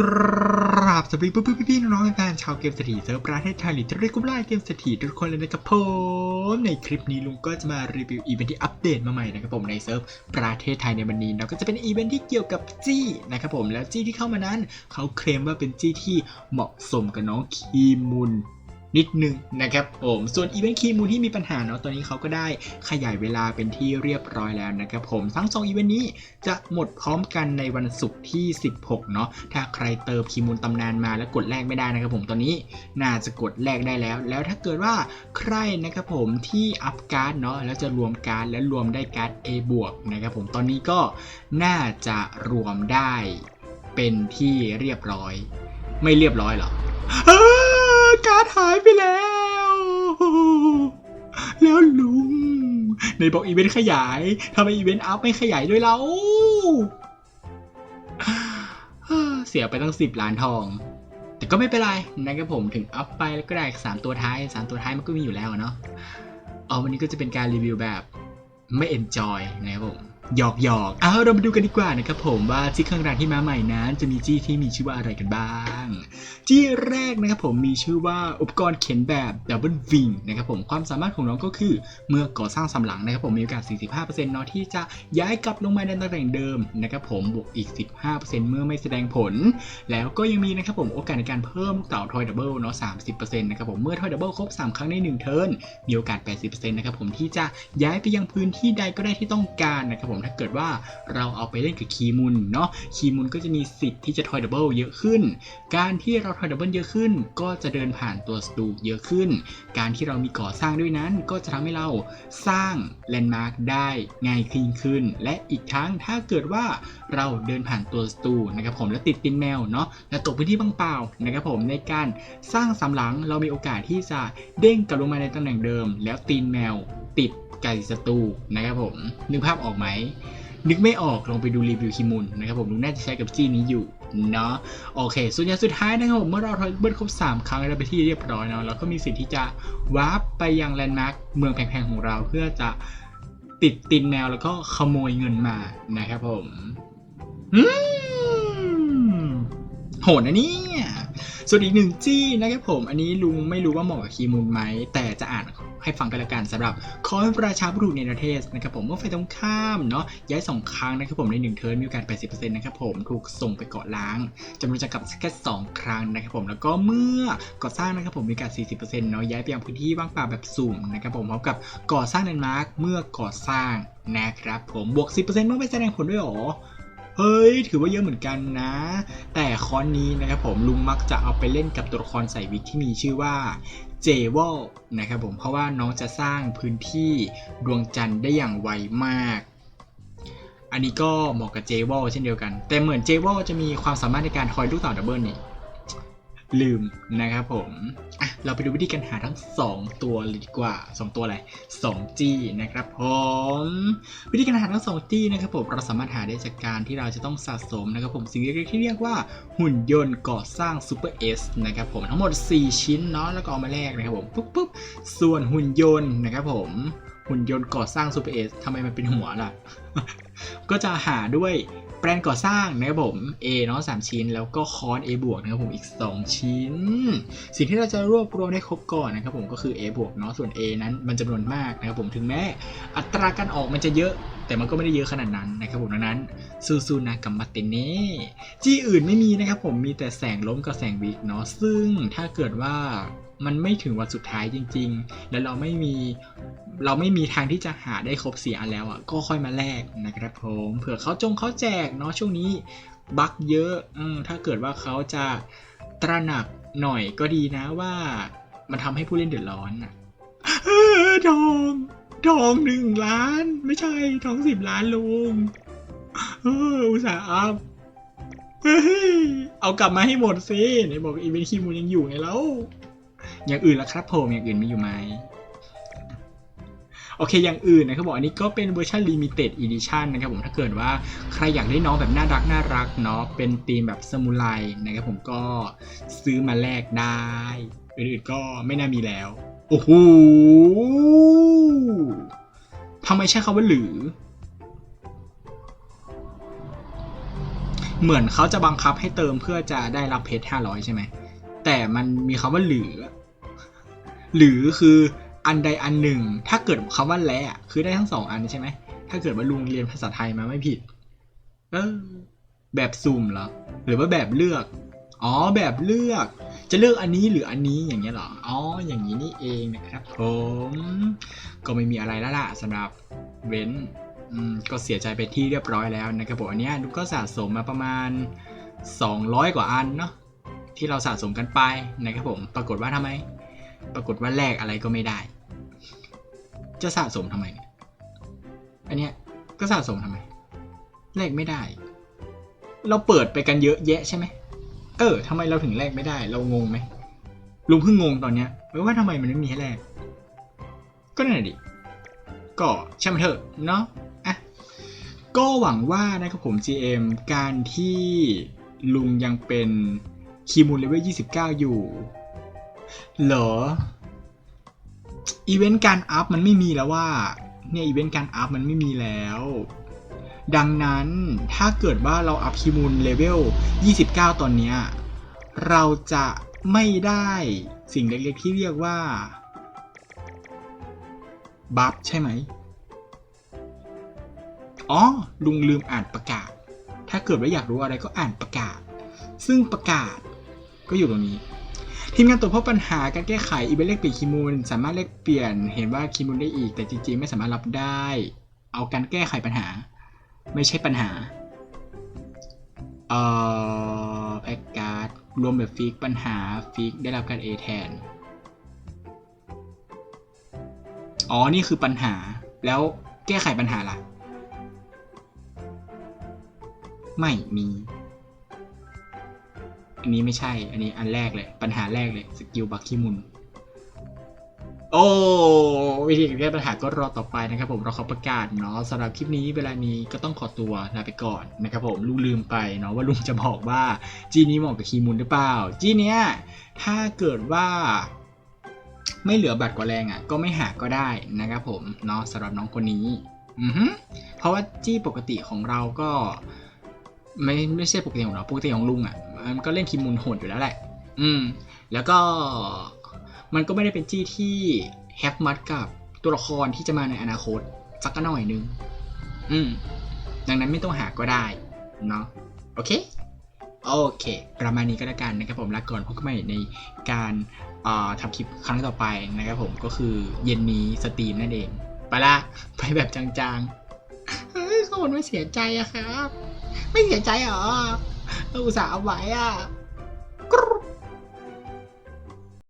กราบสวัสดีพี่พี่ๆน้องๆแฟนชาวเกมสถีเซิร์ฟประเทศไทยหรือจะเรียกว่าเกมเศรษฐีทุกคนเลยนะครับผมในคลิปนี้ลุงก็จะมารีวิวอีเวนท์ที่อัปเดตมาใหม่นะครับผมในเซิร์ฟประเทศไทยในวันนี้เนาะก็จะเป็นอีเวนท์ที่เกี่ยวกับจี้นะครับผมแล้วจี้ที่เข้ามานั้น เขาเคลมว่าเป็นจี้ที่เหมาะสมกับน้องคีมุน นิดนึงนะครับผมส่วนอีเวนต์คีมูลที่มีปัญหาเนาะตอนนี้เขาก็ได้ขยายเวลาเป็นที่เรียบร้อยแล้วนะครับผมทั้งสองอีเวนต์นี้จะหมดพร้อมกันในวันศุกร์ที่ 16 เนาะถ้าใครเติมคีมูลตำนานมาแล้วกดแลกไม่ได้นะครับผมตอนนี้น่าจะกดแลกได้แล้ว แล้วถ้าเกิดว่าใครนะครับผมที่อัพการ์ดเนาะแล้วจะรวมการ์ดและรวมได้การ์ด A บวกนะครับผมตอนนี้ก็น่าจะรวมได้เป็นที่เรียบร้อย ไม่เรียบร้อยหรอ การ์ดหายไปแล้ว แล้วลุงในบอกอีเวนต์ขยายทำไมอีเวนต์อัพไม่ขยายด้วยเราเสียไปตั้งสิบล้านทอง แต่ก็ไม่เป็นไรนะครับผมถึงอัพไปแล้วก็ได้สามตัวท้ายสามตัวท้ายมันก็มีอยู่แล้วเนาะเอาวันนี้ก็จะเป็นการรีวิวแบบไม่เอนจอยนะครับผม หยอกหยอกเอาเรามาดูกันดีกว่านะครับผมว่าที่ข้างรานที่มาใหม่นั้น จะมีจี้ที่มีชื่อว่าอะไรกันบ้างที่แรกนะครับผมมีชื่อว่าอุปกรณ์เข็นแบบดับเบิลวิงนะครับผมความสามารถของน้องก็คือ เมื่อก่อสร้างสำหลังนะครับผมมีโอกาส 45%เนาะที่จะย้ายกลับลงมาในตำแหน่งเดิมนะครับผมบวกอีก 15%เมื่อไม่แสดงผล แล้วก็ยังมีนะครับผมโอกาสในการเพิ่มลูกเต่าทอยดับเบิลเนาะ30%นะครับผมเมื่อทอยดับเบิลครบ3 ครั้งใน 1 เทิร์นมีโอกาส 80%นะครับผมที่จะย้ายไปยังพื้นที่ใดก็ได้ที่ต้องการนะครับผมถ้าเกิดว่าเราเอาไปเล่นกับคีมุนเนาะคีมุนก็จะมีสิทธิ์ที่จะทอยดับเบิลเยอะขึ้น การที่เราทอยดับเบิลเยอะขึ้น ก็จะเดินผ่านตัวสตูเยอะขึ้น การที่เรามีก่อสร้างด้วยนั้น ก็จะทำให้เราสร้างแลนด์มาร์คได้ง่ายขึ้นขึ้น และอีกทั้งถ้าเกิดว่าเราเดินผ่านตัวสตูนะครับผมแล้วติดตินแมวเนาะและตกพื้นที่บ้างเปล่านะครับผมในการสร้างสำหลังเรามีโอกาสที่จะเด้งกลับลงมาในตำแหน่งเดิม แล้วตีนแมวติดไก่สตูนะครับผมนึกภาพออกไหมนึกไม่ออกลองไปดูรีวิวคิมุนนะครับผมลุงน่าจะใช้กับจี้นี้อยู่เนาะโอเค ส่วนอย่างสุดท้ายนะครับผมเมื่อเราทอยเบิลครบ 3 ครั้งแล้วไปที่เรียบร้อยเนาะเราก็มีสิทธิ์ที่จะวาร์ปไปยังแลนด์มาร์คเมืองแพงๆของเราเพื่อจะติดตินแมวแล้วก็ขโมยเงินมานะครับผมโหดนะเนี่ยส่วนอีกหนึ่งจี้นะครับผม อันนี้ลุงไม่รู้ว่าเหมาะกับคีมุนไหม แต่จะอ่าน ให้ฟังกันละกันสำหรับคอยประชาบุรุษในประเทศนะครับผมเมื่อไฟตรงข้ามเนาะย้ายสองครั้งนะครับผมในหนึ่งเทิร์นมีโอกาส80%นะครับผมถูกส่งไปเกาะล้างจำนวนจะกลับแค่2ครั้งนะครับผมแล้วก็เมื่อก่อสร้างนะครับผมมีโอกาส40%เนาะย้ายไปยังพื้นที่ว่างเปล่าแบบสุ่มนะครับผมพร้อมกับก่อสร้างแลนด์มาร์คเมื่อก่อสร้างนะครับผมบวก 10%เมื่อไม่แสดงผลด้วยหรอ เฮ้ย ถือว่าเยอะเหมือนกันนะ แต่คอนนี้นะครับผมลุงมักจะเอาไปเล่นกับตัวละครใส่วิกที่มีชื่อว่าเจวอลนะครับผมเพราะว่าน้องจะสร้างพื้นที่ดวงจันทร์ได้อย่างไวมาก อันนี้ก็เหมาะกับเจวอลเช่นเดียวกัน แต่เหมือนเจวอลจะมีความสามารถในการทอยลูกเต่าดับเบิลนี่ ลืมนะครับผมเราไปดูวิธีการหาทั้ง 2 ตัวเลยดีกว่า 2 ตัวอะไร2จี้นะครับผมวิธีการหาทั้ง2จี้นะครับผมเราสามารถหาได้จากการที่เราจะต้องสะสมนะครับผมสิ่งเล็กๆที่เรียกว่าหุ่นยนต์ก่อสร้างซูเปอร์เอสนะครับผมทั้งหมด 4 ชิ้นเนาะแล้วก็เอามาแลกนะครับผมปุ๊บปุ๊บส่วนหุ่นยนต์นะครับผมหุ่นยนต์ก่อสร้างซูเปอร์เอสทำไมมันเป็นหัวล่ะ ก็จะหาด้วย แปลนก่อสร้างนะครับผม A เนาะสามชิ้น แล้วก็คอน A บวกนะครับผมอีก 2 ชิ้น สิ่งที่เราจะรวบรวมได้ครบก่อนนะครับผมก็คือ A บวกเนาะส่วน A นั้นมันจำนวนมากนะครับผมถึงแม้อัตราการออกมันจะเยอะ แต่มันก็ไม่ได้เยอะขนาดนั้นนะครับผมดังนั้นซูซูนากัมมาเตเน่จี้อื่นไม่มีนะครับผมมีแต่แสงล้มกับแสงวิกเนาะซึ่งถ้าเกิดว่ามันไม่ถึงวันสุดท้ายจริง ๆ แล้วเราไม่มีเราไม่มีทางที่จะหาได้ครบสี่อันแล้วอะก็ค่อยมาแลกนะครับผมเผื่อเขาจงเขาแจกเนาะช่วงนี้บั๊กเยอะอถ้าเกิดว่าเขาจะตระหนักหน่อยก็ดีนะว่ามันทำให้ผู้เล่นเดือดร้อนอะเออทอง ทองหนึ่งล้าน ไม่ใช่ทองสิบล้านลุงเอออุตส่าห์อัพเอากลับมาให้หมดสิไหนบอกอีเวนต์คิมูยังอยู่ไงแล้ว อย่างอื่นละครับผมอย่างอื่นมีอยู่ไหมโอเค อย่างอื่นนะครับบอกอันนี้ก็เป็นเวอร์ชัน Limited Edition นะครับผมถ้าเกิดว่าใครอยากได้น้องแบบน่ารักน่ารักเนาะเป็นธีมแบบสมุไรนะครับผมก็ซื้อมาแลกได้ อื่นๆก็ไม่น่ามีแล้ว โอ้โหทำไมใช้คำว่าหรือ เหมือนเขาจะบังคับให้เติมเพื่อจะได้รับเพชรห้าร้อยใช่ไหม แต่มันมีคำว่าหรือ หรือคืออันใดอันหนึ่ง ถ้าเกิดคำว่าและคือได้ทั้งสองอันใช่ไหม ถ้าเกิดว่าลุงเรียนภาษาไทยมาไม่ผิด เออ แบบสุ่มเหรอ หรือว่าแบบเลือก อ๋อ แบบเลือก จะเลือกอันนี้หรืออันนี้อย่างเงี้ยหรอ อ๋อ อย่างนี้นี่เองนะครับผม ก็ไม่มีอะไรแล้วล่ะสำหรับเว้นก็เสียใจไปที่เรียบร้อยแล้วนะครับผมอันเนี้ยนุกก็สะสมมาประมาณ 200 กว่าอันเนาะที่เราสะสมกันไปนะครับผม ปรากฏว่าทำไม ปรากฏว่าแลกอะไรก็ไม่ได้ จะสะสมทำไม อันเนี้ยก็สะสมทำไมแลกไม่ได้ เราเปิดไปกันเยอะแยะใช่ไหม เออทำไมเราถึงแลกไม่ได้ เรางงไหมลุงเพิ่งงงตอนเนี้ยว่าทำไมมันไม่มีให้แลกก็นั่นแหละดิก็ช่างมันเถอะเนาะอะก็หวังว่านะครับผม GM การที่ลุงยังเป็นคีมูลเลเวล29 อยู่ เหรอ อีเวนต์การอัพมันไม่มีแล้วว่า เนี่ยอีเวนต์การอัพมันไม่มีแล้ว ดังนั้นถ้าเกิดว่าเราอัพคีมูลเลเวล 29 ตอนเนี้ยเราจะไม่ได้สิ่งเล็กๆที่เรียกว่าบัฟใช่ไหม อ๋อ ลุงลืมอ่านประกาศ ถ้าเกิดว่าอยากรู้อะไรก็อ่านประกาศ ซึ่งประกาศก็อยู่ตรงนี้ ทีมงานตรวจพบปัญหาการแก้ไขอีเวนต์เลขเปลี่ยนคีมูล สามารถเลขเปลี่ยน เห็นว่าคีมูลได้อีก แต่จริงๆ ไม่สามารถรับได้ เอาการแก้ไขปัญหา ไม่ใช่ปัญหา เอ่อแพ็กการ์ดรวมแบบฟิกปัญหาฟิกได้รับการ A แทน อ๋อ นี่คือปัญหา แล้วแก้ไขปัญหาล่ะ ไม่มี อันนี้ไม่ใช่ อันนี้อันแรกเลย ปัญหาแรกเลย สกิลบัคคิมุน โอ้วิธีการแก้ปัญหาก็รอต่อไปนะครับ ผมเราขอประกาศเนาะสำหรับคลิปนี้เวลานี้ก็ต้องขอตัวลาไปก่อนนะครับผมลุงลืมไปเนาะว่าลุงจะบอกว่าจีนี้เหมาะกับคีมุนหรือเปล่า จีเนี้ยถ้าเกิดว่า ไม่เหลือบัตรกว่าแรงอะ ก็ไม่หาก็ได้นะครับผมเนาะสำหรับน้องคนนี้อือฮึเพราะว่าจี้ปกติของเราก็ไม่ไม่ใช่ปกติของเราปกติของลุงอะมันก็เล่นคิมมุนโหดอยู่แล้วแหละ อืม แล้วก็ มันก็ไม่ได้เป็นจี้ที่แฮปมัดกับตัวละครที่จะมาในอนาคตสักหน่อยนึง อืม ดังนั้นไม่ต้องหาก็ได้ เนาะโอเค โอเค ประมาณนี้ก็แล้วกันนะครับผมลาก่อนพบกันใหม่ในการทำคลิปครั้งต่อไปนะครับผมก็คือเย็นนี้สตรีมนั่นเอง ไปละไปแบบจางๆเฮ้ยคนไม่เสียใจอะครับ ไม่เสียใจหรอเราอุตส่าห์เอาไว้อะ